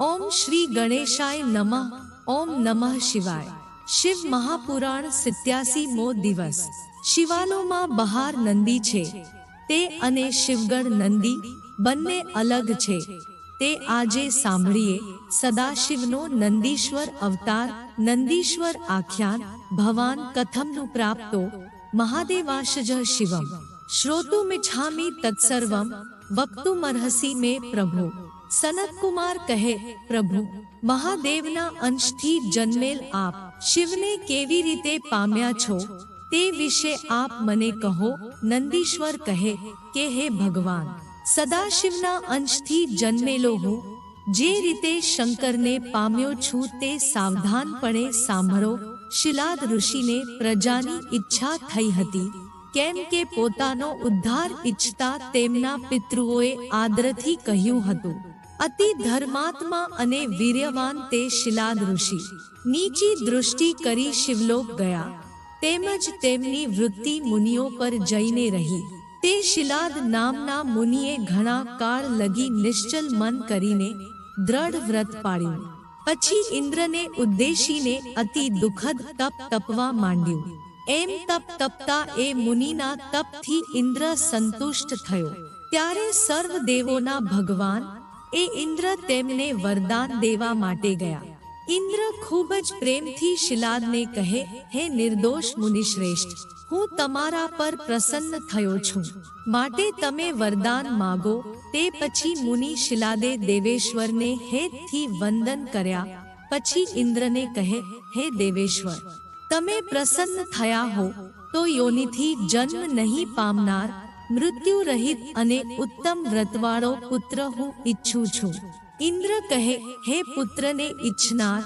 ઓમ શ્રી ગણેશાય નમઃ, ઓમ નમઃ શિવાય. શિવ મહાપુરાણ સિત્યાસી મો દિવસ શિવાલોમાં બહાર નંદી છે. તે અને શિવગણ નંદી બંને અલગ છે. તે આજે સાંભળીએ સદાશિવનો નંદીશ્વર અવતાર, નંદીશ્વર આખ્યાન, ભવાન કથમનું પ્રાપ્તો મહાદેવાશજ શિવમ. શ્રોતુમિચ્છામિ તત્સર્વમ, વક્તુમર્હસી મે પ્રભુ. સનત કુમાર કહે, પ્રભુ, મહાદેવના અંશથી જન્મેલ આપ શિવને કેવી રીતે પામ્યા છો તે વિશે આપ મને કહો. નંદીશ્વર કહે, કે હે ભગવાન, સદાશિવના અંશથી જન્મેલો હું. જે રીતે શંકરને પામ્યો છું તે સાવધાનપણે સાંભળો. શિલાદ ઋષિને પ્રજાની ઈચ્છા થઈ હતી. કેમ કે પોતાનો ઉદ્ધાર ઈચ્છતા તેમના પિતૃઓએ આદરથી કહ્યું હતું. અતિ ધર્માત્મા અને વીર્યવાન તે શિલાદ ઋષિ. નીચી દૃષ્ટિ કરી શિવલોક ગયા. તેમજ તેમની વૃત્તિ મુનિઓ પર જઈને રહી. તે શિલાદ નામના મુનિએ ઘણા કાળ લગી નિશ્ચલ મન કરીને દ્રઢ વ્રત પાડ્યું પછી ઇન્દ્રને ઉદ્દેશીને અતિ દુઃખદ તપ તપવા માંડ્યું. એમ તપ તપતા એ મુનિના તપથી ઇન્દ્ર સંતુષ્ટ થયો. ત્યારે સર્વ દેવોના ભગવાન એ ઇન્દ્ર તેમને વરદાન દેવા માટે ગયા. ઇન્દ્ર ખૂબ જ પ્રેમથી શિલાદને કહે, હે નિર્દોષ મુનિશ્રેષ્ઠ, હું તમારા પર પ્રસન્ન થયો છું. માટે તમે વરદાન માગો. તે પછી મુનિ શિલાદે દેવેશ્વરને હેતથી વંદન કર્યા. પછી ઇન્દ્રને કહે, હે દેવેશ્વર, તમે પ્રસન્ન થયા હો, તો યોનિથી જન્મ નહીં પામનાર મૃત્યુ રહિત અને ઉત્તમ વ્રતવાળો પુત્ર હું ઈચ્છું છું ઇન્દ્ર કહે હે પુત્રને ઈચ્છનાર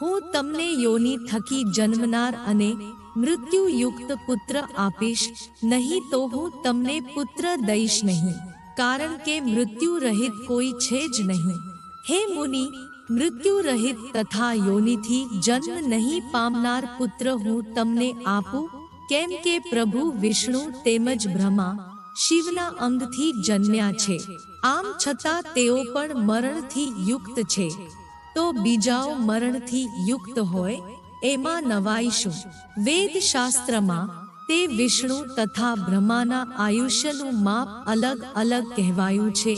હું તમને યોની થકી જન્મનાર અને મૃત્યુયુક્ત પુત્ર આપીશ નહીં તો હું તમને પુત્ર દઈશ નહીં કારણ કે મૃત્યુ રહિત કોઈ છે જ નહીં હે મુનિ મૃત્યુ રહિત તથા યોનિથી જન્મ નહીં પામનાર પુત્ર હું તમને આપું કેમ કે પ્રભુ વિષ્ણુ તેમજ બ્રહ્મા શિવના અંગથી જન્મ્યા છે. આમ છતાં તેઓ પણ મરણથી યુક્ત છે. તો બીજાઓ મરણથી યુક્ત હોય, એમાં નવાઈશું. વેદ શાસ્ત્રમાં તે વિષ્ણુ તથા બ્રહ્માના આયુષ્યનું માપ અલગ અલગ કહેવાયું છે.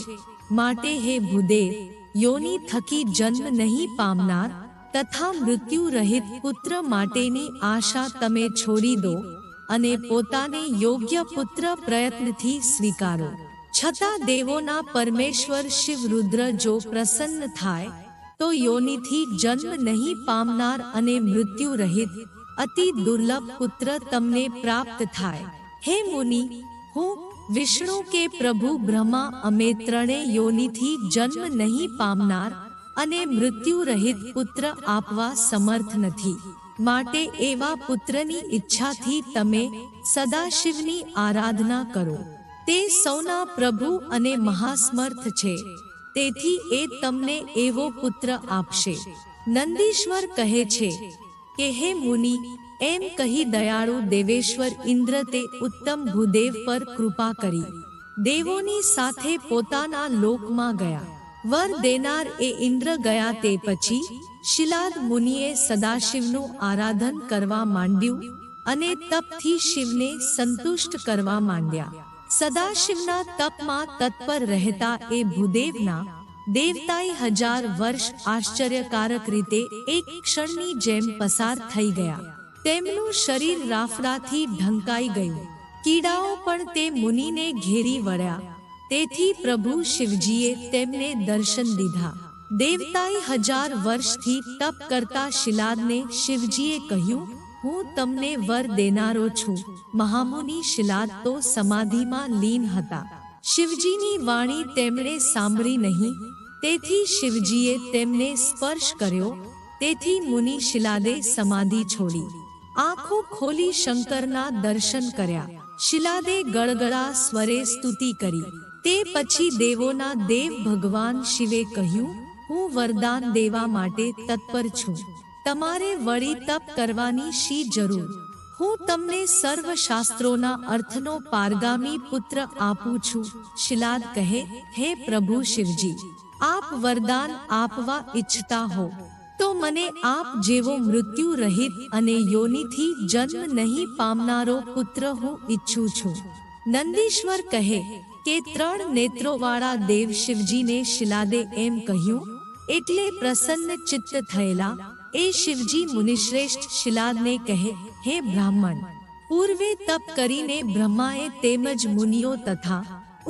માટે હે ભૂદેવ, યોની થકી જન્મ નહીં પામનાર તથા મૃત્યુ રહિત પુત્ર માટેની આશા તમે છોડી દો. અને પોતાને યોગ્ય પુત્ર પ્રયત્નથી સ્વીકારો. છતાં દેવોના પરમેશ્વર શિવ રુદ્ર જો પ્રસન્ન થાય, તો યોનિથી જન્મ નહીં પામનાર અને મૃત્યુ રહિત અતિ દુર્લભ પુત્ર તમને પ્રાપ્ત થાય. હે મુનિ, હું વિષ્ણુ કે પ્રભુ બ્રહ્મા અમે ત્રણે યોનિથી જન્મ નહીં પામનાર અને મૃત્યુ રહિત પુત્ર આપવા સમર્થ નથી. માટે એવા પુત્રની ઈચ્છાથી તમે સદાશિવની આરાધના કરો. તે સૌના પ્રભુ અને મહાસમર્થ છે. તેથી એ તમને એવો પુત્ર આપશે. નંદીશ્વર કહે છે કે, હે મુનિ, એમ કહી દયાળુ દેવેશ્વર ઇન્દ્ર તે ઉત્તમ ભૂદેવ પર કૃપા કરી. દેવોની સાથે પોતાના લોકમાં ગયા. વર દેનાર એ ઇન્દ્ર ગયા તે પછી શિલાદ મુનિએ સદાશિવનું આરાધન કરવા માંડ્યું અને તપથી શિવને સંતુષ્ટ કરવા માંડ્યા. સદાશિવના તપમાં તત્પર રહેતા એ ભૂદેવના દેવતાએ હજાર વર્ષ આશ્ચર્યકારક રીતે એક ક્ષણની જેમ પસાર થઈ ગયા. તેમનું શરીર રાફડાથી ઢંકાઈ ગયું. કીડાઓ પણ તે મુનિને ઘેરી વળ્યા. તેથી પ્રભુ શિવજીએ તેમને દર્શન દીધા. દેવતાએ હજાર વર્ષથી તપ કરતા શિલાદને શિવજીએ કહ્યું, હું તમને વર દેનારો છું. મહામુનિ શિલાદ તો સમાધિમાં લીન હતા. શિવજીની વાણી તેમણે સાંભળી નહીં. તેથી શિવજીએ તેમને સ્પર્શ કર્યો. તેથી મુનિ શિલાદે સમાધિ છોડી. આંખો ખોલી શંકરના દર્શન કર્યા. શિલાદે ગળગળા સ્વરે સ્તુતિ કરી. તે પછી દેવોના દેવ ભગવાન શિવે કહ્યું, હું વરદાન દેવા માટે તત્પર છું. તમારે વળી તપ કરવાની શી જરૂર? હું તમને સર્વ શાસ્ત્રોના અર્થનો પારગામી પુત્ર આપું છું. શિલાદ કહે, હે પ્રભુ શિવજી, આપ વરદાન આપવા ઈચ્છતા હો. તો મને આપ જેવો મૃત્યુ રહિત અને યોનિથી જન્મ નહીં પામનારો પુત્ર હું ઈચ્છું છું. નંદીશ્વર કહે કે ત્રણ નેત્રોવાળા દેવ શિવજીને શિલાદે એમ કહ્યું, એટલે પ્રસન્ન ચિત્ત થયેલા એ શિવજી મુનિશ્રેષ્ઠ શિલાદને કહે, હે બ્રાહ્મણ, પૂર્વે તપ કરીને બ્રહ્માએ તેમજ મુનિઓ તથા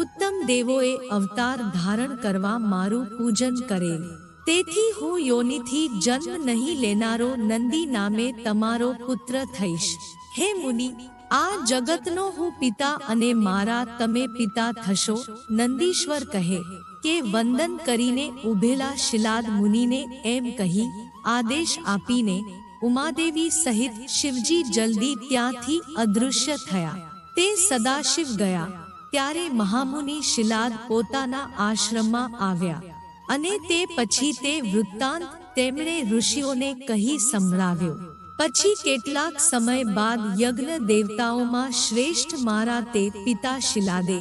ઉત્તમ દેવોએ અવતાર ધારણ કરવા મારું પૂજન કરેલ. તેથી હું યોનિથી જન્મ નહીં લેનારો નંદી નામે તમારો પુત્ર થઈશ. હે મુનિ, આ જગતનો હું પિતા અને મારા તમે પિતા થશો, નંદીશ્વર કહે, કે વંદન કરીને ઉભેલા શિલાદ મુનિને એમ કહી, આદેશ આપીને ઉમાદેવી સહિત શિવજી જલ્દી ત્યાંથી અદૃશ્ય થયા. તે સદાશિવ ગયા, ત્યારે મહામુનિ શિલાદ પોતાના આશ્રમમાં આવ્યા. અને તે પછી તે વૃત્તાંત તેમણે ઋષિઓને કહી સંભળાવ્યો. પછી કેટલાક સમય બાદ યજ્ઞ દેવતાઓમાં શ્રેષ્ઠ મારા તે પિતા શિલાદે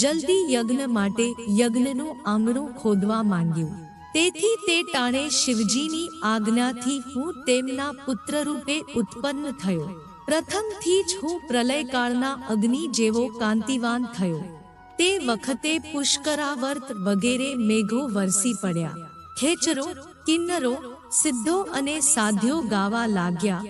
જલ્દી યજ્ઞ માટે યજ્ઞનું આંગણું ખોદવા માંગ્યું. તેથી તે ટાણે શિવજીની આજ્ઞાથી હું તેમના પુત્ર રૂપે ઉત્પન્ન થયો. પ્રથમથી જ હું પ્રલયકાળના અગ્નિ જેવો કાંતિવાન થયો. તે વખતે પુષ્કરાવર્ત વગેરે મેઘો વરસી પડ્યા. ખેચરો, કિન્નરો, સિદ્ધો અને સાધ્યો ગાવા લાગ્યા.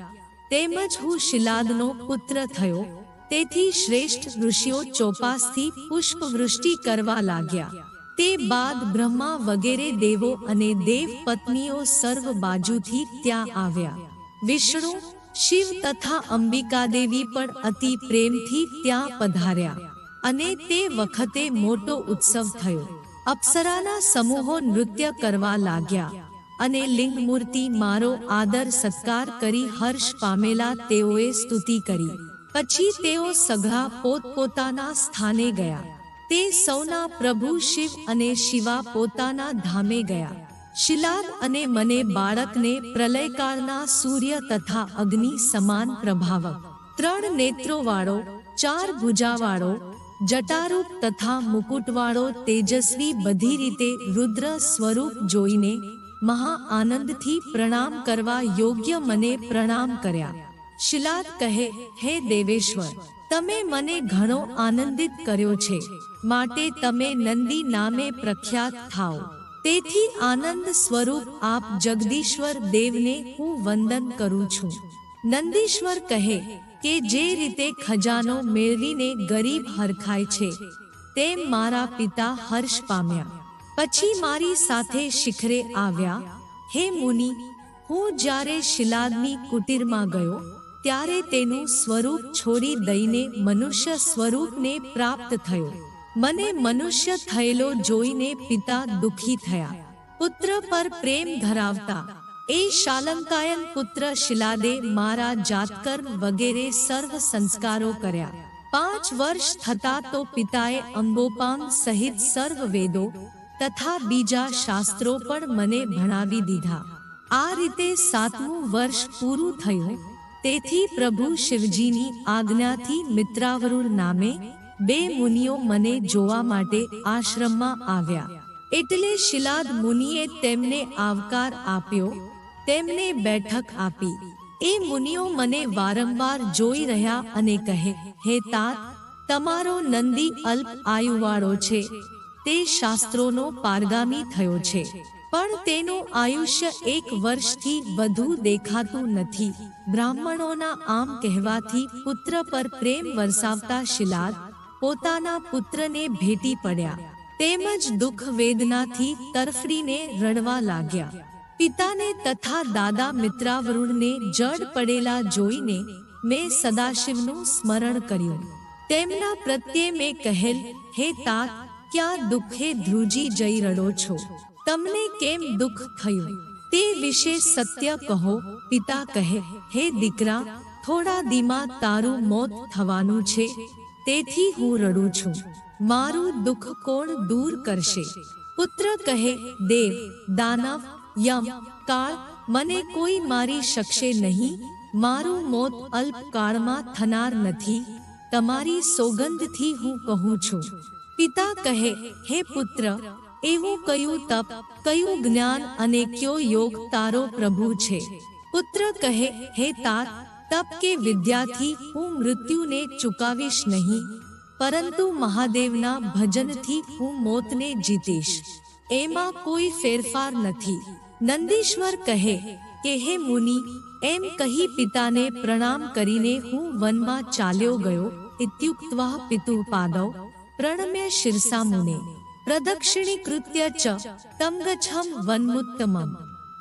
તેમજ હું શિલાદનો પુત્ર થયો. તેથી શ્રેષ્ઠ ઋષિઓ ચોપાસથી પુષ્પવૃષ્ટિ કરવા લાગ્યા. તે બાદ બ્રહ્મા વગેરે દેવો અને દેવ પત્નીઓ સર્વ બાજુથી ત્યાં આવ્યા. વિષ્ણુ, શિવ તથા અંબિકા દેવી પણ અતિ પ્રેમથી ત્યાં પધાર્યા. અને તે વખતે મોટો ઉત્સવ થયો. અપ્સરાના સમૂહો નૃત્ય કરવા લાગ્યા અને લિંગ મૂર્તિ મારો આદર સત્કાર કરી હર્ષ પામેલા તેઓએ સ્તુતિ કરી. પછી તેઓ સઘળા પોતપોતાના સ્થાને ગયા. તે સૌના પ્રભુ શિવ અને શિવા પોતાના ધામે ગયા. શિલાદ અને મને બાળકને પ્રલયકાળના સૂર્ય તથા અગ્નિ સમાન પ્રભાવક. ત્રણ નેત્રોવાળો, ચાર ભુજાવાળો જટારૂપ તથા મુકુટવાળો તેજસ્વી બધી રીતે રુદ્ર સ્વરૂપ જોઈને મહા આનંદથી પ્રણામ કરવા યોગ્ય મને પ્રણામ કર્યા. શિલાદ કહે, હે દેવેશ્વર, તમે મને ઘણો આનંદિત કર્યો છે. માટે તમે નંદી નામે પ્રખ્યાત થાઓ. તેથી આનંદ સ્વરૂપ આપ જગદીશ્વર દેવને હું વંદન કરું છું. નંદીશ્વર કહે કે જે રીતે ખજાનો મેળવીને ગરીબ હરખાય છે તેમ મારા પિતા હર્ષ પામ્યા. પછી મારી સાથે શિખરે આવ્યા, હે મુનિ, હું જ્યારે શિલાદની કુટીરમાં ગયો, ત્યારે તેનું સ્વરૂપ છોડી દઈને મનુષ્ય સ્વરૂપને પ્રાપ્ત થયો. મને મનુષ્ય થયેલો જોઈને પિતા દુઃખી થયા. પુત્ર પર પ્રેમ ધરાવતા એ શાલંકાયન પુત્ર શિલાદે મારા જાતકર્મ વગેરે સર્વ સંસ્કારો કર્યા. પાંચ વર્ષ થતા તો પિતાએ અંબોપાંગ સહિત સર્વ વેદો તથા બીજા શાસ્ત્રો પણ મને ભણાવી દીધા. આ રીતે સાતમું વર્ષ પૂરું થયું. તેથી પ્રભુ શિવજીની આજ્ઞાથી મિત્રાવરુણ નામે બે મુનિઓ મને જોવા માટે આશ્રમમાં આવ્યા. એટલે શિલાદ મુનિએ તેમને આવકાર આપ્યો તેમને બેઠક આપી. એ મુનિઓ મને વારંવાર જોઈ રહ્યા અને કહે હે તાત તમારો નંદી અલ્પ આયુવાળો છે. તે શાસ્ત્રોનો પારગામી થયો છે. પણ તેનું આયુષ્ય એક વર્ષથી વધુ દેખાતું નથી. બ્રાહ્મણોના આમ કહેવાથી પુત્ર પર પ્રેમ વરસાવતા શિલાદ પોતાના પુત્રને ભેટી પડ્યા. તેમજ દુઃખ વેદનાથી તરફડીને રડવા લાગ્યા. પિતાને તથા દાદા મિત્રાવરુણને જડ પડેલા જોઈને મેં સદાશિવનું સ્મરણ કર્યું. તેમના પ્રત્યે મેં કહેલ, હે તાત, ક્યાં દુઃખે ધ્રુજી જઈ રડો છો? તમને કેમ દુઃખ થયું? તે વિશે સત્ય કહો. પિતા કહે, હે દીકરા, થોડા દીમાં તારું મોત થવાનું છે. તેથી હું રડું છું. મારું દુઃખ કોણ દૂર કરશે? પુત્ર કહે, દેવ, દાનવ યમ, કાળ, મને કોઈ મારી શકશે નહીં. મારું મોત અલ્પકાળમાં થનાર નથી. તમારી સોગંદથી હું કહું છું. પિતા કહે, હે પુત્ર, એવું કયું તપ, કયું જ્ઞાન અને કયો યોગ તારો પ્રભુ છે? પુત્ર કહે, હે તાત તપ કે વિદ્યાથી હું મૃત્યુને ચૂકાવીશ નહીં. પરંતુ મહાદેવના ભજનથી હું મોતને જીતીશ. એમાં કોઈ ફેરફાર નથી. નંદીશ્વર કહે કે હે મુનિ એમ કહી પિતાને પ્રણામ કરીને હું વનમાં ચાલ્યો ગયો ઇત્યુક્ત્વા પિતુ પાદવ પ્રણમ્ય શિરસા મુને પ્રદક્ષિણીકૃત્ય ચ તમ ગચ્છમ વન્મુત્તમમ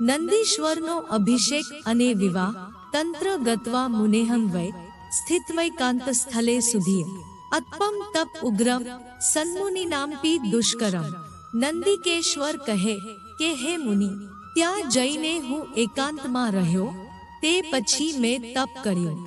નંદીશ્વરનો અભિષેક અને વિવાહ તંત્ર ગત્વા મુનેહં વૈ સ્થિત્વૈકાંત સ્થલે સુધી અત્પમ તપ ઉગ્રમ સન્મુનિ નામપી દુષ્કરમ નંદિકેશ્વર કહે કે હે મુનિ ત્યાં જઈને હું એકાંતમાં રહ્યો, તે પછી મેં તપ કર્યું.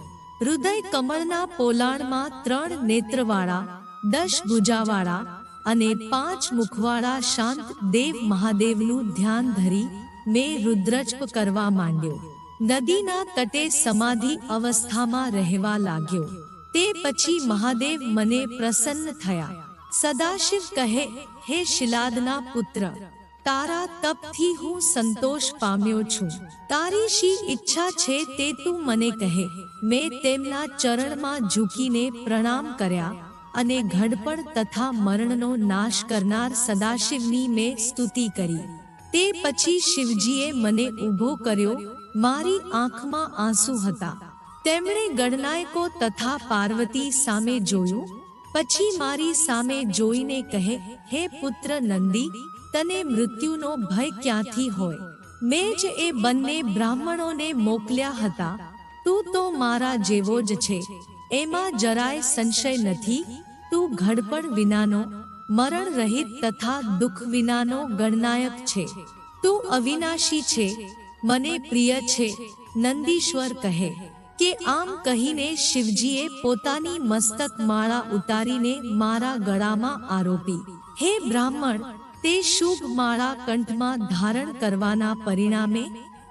હૃદય કમળના પોલાણમાં ત્રણ નેત્રવાળા દશ ભુજાવાળા અને પાંચ મુખવાળા શાંત દેવ મહાદેવનું ધ્યાન ધરી મેં રુદ્રજપ કરવા માંડ્યો. નદીના તટે સમાધિ અવસ્થામાં રહેવા લાગ્યો. તે પછી મહાદેવ મને પ્રસન્ન થયા. સદાશિવ કહે, હે શિલાદના પુત્ર તારા તપથી હું સંતોષ પામ્યો છું. તારી શી ઈચ્છા છે તે તું મને કહે. મેં તેમના ચરણમાં ઝૂકીને પ્રણામ કર્યા અને ઘડપણ તથા મરણનો નાશ કરનાર સદાશિવની મેં સ્તુતિ કરી. તે પછી શિવજીએ મને ઊભો કર્યો, મારી આંખમાં આંસુ હતા. તેમણે ગણનાયકો તથા પાર્વતી સામે જોયું. પછી મારી સામે જોઈને કહે, હે પુત્ર નંદી તને મૃત્યુનો ભય ક્યાંથી હોય? મેં જ એ બંને બ્રાહ્મણોને મોકલ્યા હતા. તું તો મારા જેવો જ છે. એમાં જરાય સંશય નથી. તું ઘડપણ વિનાનો, મરણ રહિત તથા દુઃખ વિનાનો ગણનાયક છે. તું અવિનાશી છે. મને પ્રિય છે. નંદીશ્વર કહે કે આમ કહીને શિવજીએ પોતાની મસ્તક માળા ઉતારીને મારા ગળામાં આરોપી. હે બ્રાહ્મણ તે શુભ માળા કંઠમાં ધારણ કરવાના પરિણામે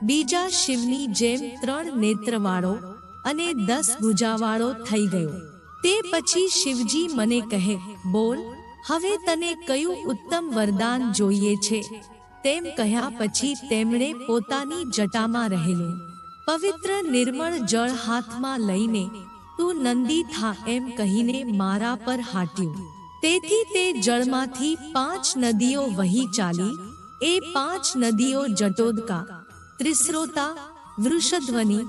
બીજા શિવની જેમ ત્રણ નેત્રવાળો અને દસ ભુજાવાળો થઈ ગયો. તે પછી શિવજી મને કહે, બોલ, હવે તને કયું ઉત્તમ વરદાન જોઈએ છે? તેમ કહ્યા પછી તેમણે પોતાની જટામાં રહેલું. પવિત્ર નિર્મળ જળ હાથમાં લઈને, તું નંદી થા એમ કહીને મારા પર હાટ્યું. તેથી તે જળમાંથી પાંચ નદીઓ વહી ચાલી, એ પાંચ નદીઓ જટોદકા, ત્રિસ્રોતા, વૃષધ્વની,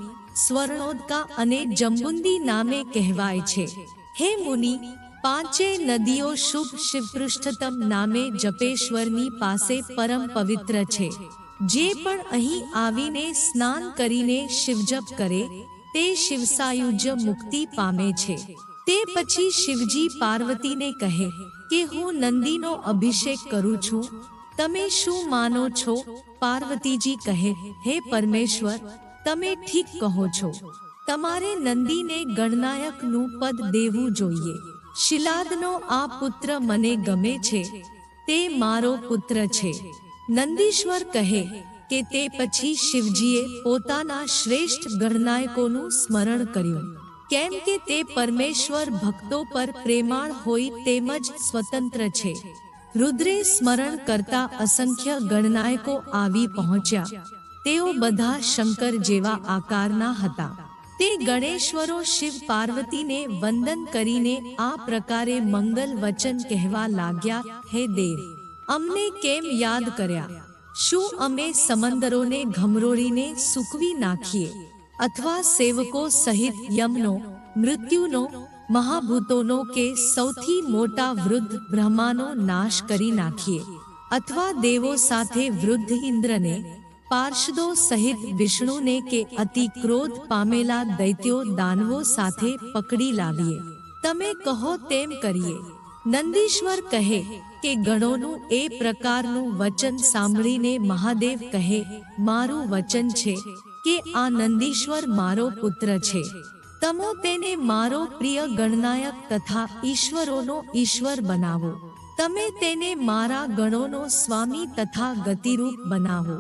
સ્વર્ણોદકા અને જંબુંદી નામે કહેવાય છે. હે મુનિ, પાંચે નદીઓ શુભ શિવપૃષ્ઠતમ નામે જપેશ્વરની પાસે પરમ પવિત્ર છે. જે પણ અહીં આવીને સ્નાન કરીને શિવજપ કરે, તે શિવસાયુજ્ય મુક્તિ પામે છે. તે પછી શિવજી પાર્વતીને કહે કે, હું નંદીનો અભિષેક કરું છું. તમે શું માનો છો? પાર્વતીજી કહે, હે પરમેશ્વર, તમે ઠીક કહો છો. તમારે નંદીને ગણનાયકનું પદ દેવું જોઈએ. શિલાદનો આ પુત્ર મને ગમે છે. તે મારો પુત્ર છે. નંદીશ્વર કહે કે, તે પછી શિવજીએ પોતાના શ્રેષ્ઠ ગણનાયકોનું સ્મરણ કર્યું. કેમ કે તે પરમેશ્વર ભક્તો પર પ્રેમાળ હોય તેમજ સ્વતંત્ર છે. રુદ્રે સ્મરણ કરતા અસંખ્ય ગણનાયકો આવી પહોંચ્યા. તેઓ બધા શંકર જેવા આકારના હતા. તે ગણેશ્વરો શિવ પાર્વતીને વંદન કરીને આ પ્રકારે મંગલ વચન કહેવા લાગ્યા, હે દેવ, અમને કેમ યાદ કર્યા? શું અમે સમંદરોને, ઘમરોળીને સૂકવી નાખીએ? અથવા સેવકો સહિત યમનો મૃત્યુનો મહાભૂતોનો કે સૌથી મોટા વૃદ્ધ બ્રહ્માનો નાશ કરી નાખીએ અથવા દેવો સાથે વૃદ્ધ ઇન્દ્રને પાર્ષદો સહિત વિષ્ણુને કે અતિ ક્રોધ પામેલા દૈત્યો દાનવો સાથે પકડી લાવીએ તમે કહો તેમ કરીએ નંદીશ્વર કહે કે ગણોનું એ પ્રકારનું વચન સાંભળીને મહાદેવ કહે મારું વચન છે કે આ નંદીશ્વર મારો પુત્ર છે. તમો તેને મારો પ્રિય ગણનાયક તથા ઈશ્વરોનો ઈશ્વર બનાવો. તમે તેને મારા ગણોનો સ્વામી તથા ગતિરૂપ બનાવો.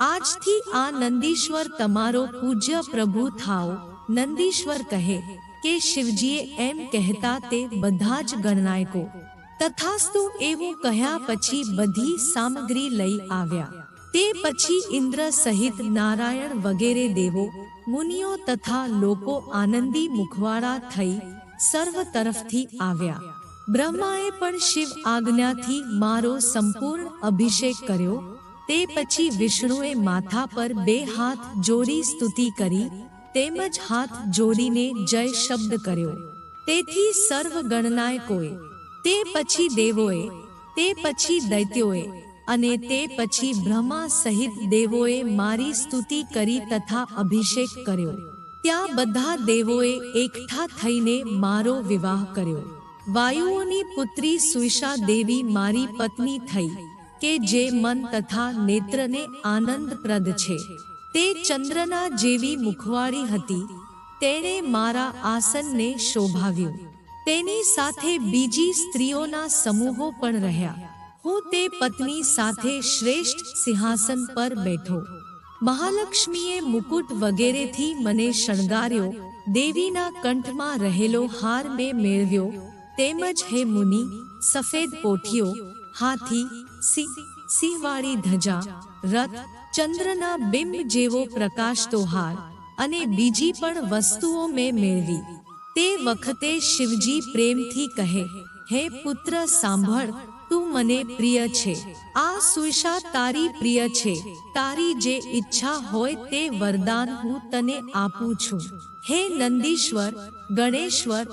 આજથી આ નંદીશ્વર તમારો પૂજ્ય પ્રભુ થાઓ. નંદીશ્વર કહે કે શિવજીએ એમ કહેતા તે બધા જ ગણનાયકો. તથાસ્તુ એવું કહ્યા પછી બધી સામગ્રી લઈ આવ્યા. તે પછી ઇન્દ્ર સહિત નારાયણ વગેરે દેવો, મુનિઓ તથા લોકો આનંદી મુખવાળા થઈ સર્વ તરફથી આવ્યા. બ્રહ્માએ પણ શિવ આજ્ઞાથી મારો સંપૂર્ણ અભિષેક કર્યો. તે પછી વિષ્ણુએ માથા પર બે હાથ જોડી સ્તુતિ કરી, તેમજ હાથ જોડીને જય શબ્દ કર્યો. તેથી સર્વ ગણનાયકોએ તે પછી દેવોએ, તે પછી દૈત્યોએ અને તે પછી બ્રહ્મા સહિત દેવોએ મારી સ્તુતિ કરી તથા અભિષેક કર્યો. ત્યાં બધા દેવોએ એકઠા થઈને મારો વિવાહ કર્યો. વાયુઓની પુત્રી સુઈશા દેવી મારી પત્ની થઈ, કે જે મન તથા નેત્રને આનંદપ્રદ છે. તે ચંદ્રના જેવી મુખવાળી હતી. તેણે મારા આસનને શોભાવ્યું. તેની સાથે બીજી સ્ત્રીઓના સમૂહો પણ રહ્યા. હું તે પત્ની સાથે શ્રેષ્ઠ સિંહાસન પર બેઠો. મહાલક્ષ્મીએ મુકુટ વગેરેથી મને શણગાર્યો, દેવીના કંઠમાં રહેલો હાર મેં મેળવ્યો, તેમજ હે મુનિ, સફેદ પોઠીઓ, હાથી, સિંહ, સિંહવાળી ધજા, રથ, ચંદ્રના બિંબ જેવો પ્રકાશતો હાર, અને બીજી પણ વસ્તુઓ મેં મેળવી. તે વખતે શિવજી પ્રેમથી કહે, હે પુત્ર, સાંભળ તું મને પ્રિય છે. આ સુષા તારી પ્રિય છે. તારી જે ઈચ્છા હોય તે વરદાન હું તને આપું છું. હે નંદીશ્વર, ગણેશ્વર,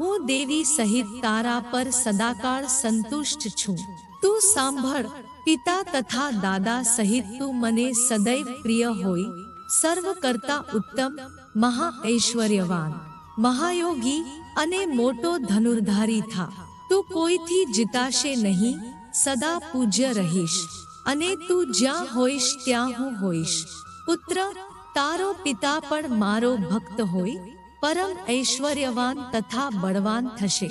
હું દેવી સહિત તારા પર સદાકાળ સંતુષ્ટ છું. તું સાંભળ, પિતા તથા દાદા સહિત તું મને સદૈવ પ્રિય હોય. સર્વ કરતા ઉત્તમ મહા ઐશ્વર્યવાન મહાયોગી અને મોટો ધનુર્ધારી થા. તું કોઈથી જીતાશે નહીં, સદા પૂજ્ય રહીશ. અને તું જ્યાં હોઈશ, ત્યાં હું હોઈશ. પુત્ર, તારો પિતા પણ મારો ભક્ત હોય, પરમ ઐશ્વર્યવાન તથા બળવાન થશે.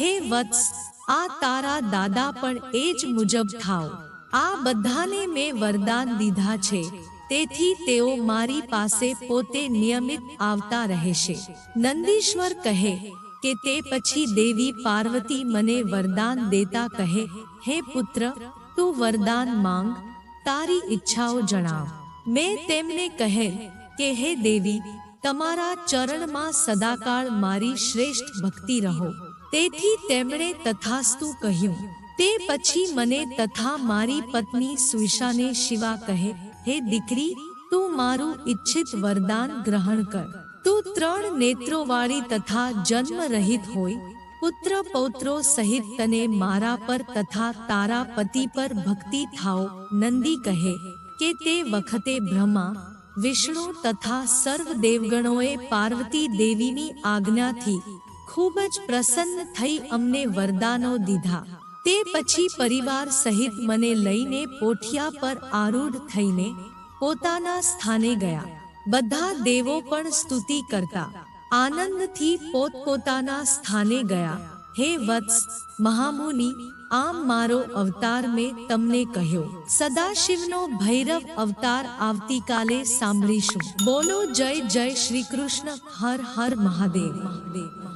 હે વત્સ, આ તારા દાદા પણ એ જ મુજબ થાવ. આ બધાને મેં વરદાન દીધા છે. તેથી તેઓ મારી પાસે પોતે નિયમિત આવતા રહેશે. નંદીશ્વર કહે કે તે પછી દેવી પાર્વતી મને વરદાન દેતા કહે, હે પુત્ર, તું વરદાન માંગ, તારી ઈચ્છાઓ જણાવ. મેં તેમને કહે કે, હે દેવી, તમારા ચરણમાં સદાકાળ મારી શ્રેષ્ઠ ભક્તિ રહો. તેથી તેમણે તથાસ્તુ કહ્યું. તે પછી મને તથા મારી પત્ની સુઈશાને શિવા કહે, હે દીકરી, તું મારું ઈચ્છિત વરદાન ગ્રહણ કર. તું ત્રણ નેત્રોવાળી તથા જન્મ રહિત હોય પુત્ર પૌત્રો સહિત તને મારા પર તથા તારા પતિ પર ભક્તિ થાઓ, નંદી કહે કે તે વખતે બ્રહ્મા, વિષ્ણુ તથા સર્વ દેવગણોએ પાર્વતી દેવીની આજ્ઞાથી ખૂબ જ પ્રસન્ન થઈ અમને વરદાનો દીધા. તે પછી પરિવાર સહિત મને લઈને પોઠિયા પર આરૂઢ થઈને પોતાના સ્થાને ગયા. બધા દેવો પણ સ્તુતિ કરતા. આનંદથી પોતપોતાના સ્થાને ગયા. હે વત્સ, મહામુનિ, આમ મારો અવતાર મેં તમને કહ્યો. સદાશિવનો ભૈરવ અવતાર આવતીકાલે સાંભળીશું. બોલો જય જય શ્રી કૃષ્ણ. હર હર મહાદેવ. મહાદેવ